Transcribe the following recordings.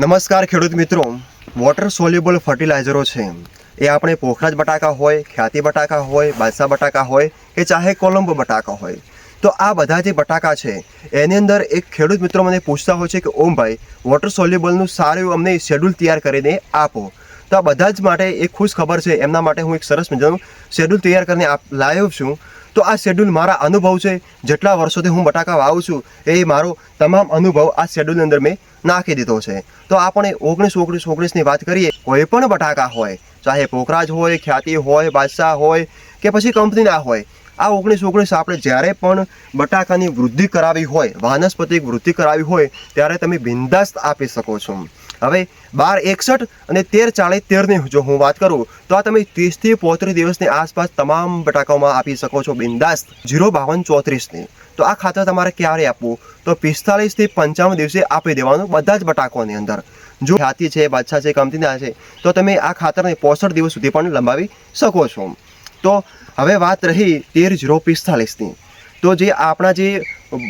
નમસ્કાર ખેડૂત મિત્રો. વોટર સોલ્યુબલ ફર્ટિલાઇઝરો છે. એ આપણે પોખરાજ બટાકા હોય, ખ્યાતિ બટાકા હોય, બાદશાહ બટાકા હોય કે ચાહે કોલંબો બટાકા હોય. તો આ બધા જે બટાકા છે, એની અંદર એક ખેડૂત મિત્રો મને પૂછતા હોય છે કે, ઓમ ભાઈ વોટર સોલ્યુબલનું સારું અમને શેડ્યુલ તૈયાર કરીને આપો. તો આ બધા જ માટે એક ખુશ ખબર છે, એમના માટે હું એક સરસ મજાનું શેડ્યુલ તૈયાર કરીને લાવ્યો છું. તો આ શેડ્યુલ મારા અનુભવ છે, જેટલા વર્ષોથી હું બટાકા વાવું છું, એ મારો તમામ અનુભવ આ શેડ્યુલની અંદર મેં નાખી દીધો છે. તો આપણે ઓગણીસ ઓગણીસ ઓગણીસની વાત કરીએ, કોઈ પણ બટાકા હોય, ચાહે પોખરાજ હોય, ખ્યાતિ હોય, બાદશાહ હોય, કે પછી કંપનીના હોય, આ ઓગણીસ ઓગણીસ આપણે જ્યારે પણ બટાકાની વૃદ્ધિ કરાવી હોય, વાનસ્પતિક વૃદ્ધિ કરાવી હોય, ત્યારે તમે બિંદાસ્ત આપી શકો છો. હવે બાર એકસઠ અને તેર ચાળીસ તેરની જો હું વાત કરું, તો આ તમે ત્રીસથી પોત્રીસ દિવસની આસપાસ તમામ બટાકાઓમાં આપી શકો છો બિંદાસ્ત. જીરો બાવન ચોત્રીસની. તો આ ખાતર તમારે ક્યારે આપવું? તો પિસ્તાલીસથી પંચાવન દિવસે આપી દેવાનું બધા જ બટાકાઓની અંદર. જો હાથી છે, બાદશાહ છે, કંપનીના છે, તો તમે આ ખાતરને પોસઠ દિવસ સુધી પણ લંબાવી શકો છો. તો હવે વાત રહી તેર જીરો પિસ્તાલીસની તો જે આપણા જે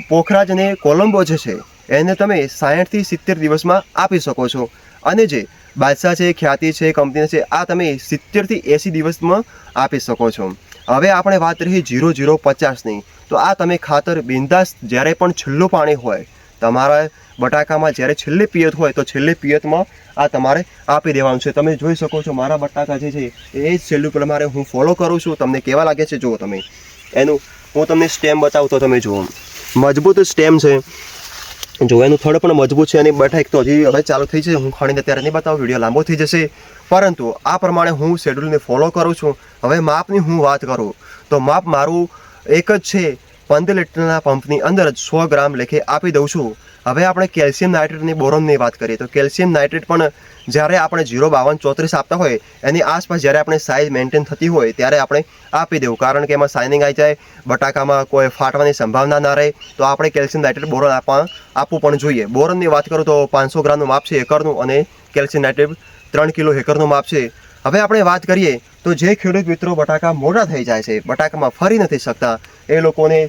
પોખરાજ અને કોલંબો જે છે એને તમે સાઠથી સિત્તેર દિવસમાં આપી શકો છો. અને જે બાદશાહ છે, ખ્યાતિ છે, કંપની છે, આ તમે સિત્તેરથી એંસી દિવસમાં આપી શકો છો. હવે આપણે વાત રહી જીરો જીરો પચાસની. તો આ તમે ખાતર બિંદાસ જ્યારે પણ છેલ્લું પાણી હોય, તમારા બટાકામાં જ્યારે છેલ્લે પિયત હોય, તો છેલ્લે પિયતમાં આ તમારે આપી દેવાનું છે. તમે જોઈ શકો છો મારા બટાકા જે છે, એ જ છેલ્લું પ્રમાણે હું ફોલો કરું છું. તમને કેવા લાગે છે, જુઓ તમે. એનું હું તમને સ્ટેમ બતાવું તો તમે જુઓ. મજબૂત સ્ટેમ છે. જો એનું થડ પણ મજબૂત છે અને બટાક તો હજી હવે ચાલુ થઈ છે. હું ખાણીને ત્યારે નહીં બતાવું, વીડિયો લાંબો થઈ જશે. પરંતુ આ પ્રમાણે હું શેડ્યુલને ફોલો કરું છું. હવે માપની હું વાત કરું, તો માપ મારું એક જ છે પંદર લીટરના પંપની અંદર જ સો ગ્રામ લેખે આપી દઉં છું. હવે આપણે કેલ્શિયમ નાઇટ્રેટ અને બોરોનની વાત કરીએ તો કેલ્શિયમ નાઇટ્રેટ પણ જ્યારે આપણે ઝીરો બાવન ચોત્રીસ આપતા હોય, એની આસપાસ જ્યારે આપણે સાઇઝ મેન્ટેન થતી હોય ત્યારે આપણે આપી દેવું. કારણ કે એમાં શાઇનિંગ આવી જાય, બટાકામાં કોઈ ફાટવાની સંભાવના ના રહે, તો આપણે કેલ્શિયમ નાઇટ્રેટ બોરોન આપવા આપવું પણ જોઈએ. બોરોનની વાત કરું તો પાંચસો ગ્રામનું માપ છે એકરનું અને કેલ્શિયમ નાઇટ્રેટ ત્રણ કિલો હેકરનું માપ છે. હવે આપણે વાત કરીએ તો જે ખેડૂત મિત્રો બટાકા મોટા થઈ જાય છે, બટાકામાં ફરી નથી શકતા એ લોકોને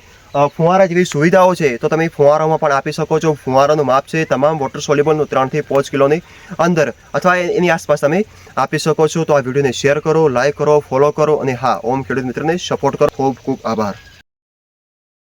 ફુવારા જેવી સુવિધાઓ છે, તો તમે ફુવારામાં પણ આપી શકો છો. ફુવારાનું માપ છે તમામ વોટર સોલ્યુબલનું ત્રણથી પાંચ કિલોની અંદર. અથવા એની આસપાસ તમે આપી શકો છો. તો આ વિડીયોને શેર કરો લાઇક કરો ફોલો કરો અને હા, ઓમ ખેડૂત મિત્રને સપોર્ટ કરો. ખૂબ ખૂબ આભાર.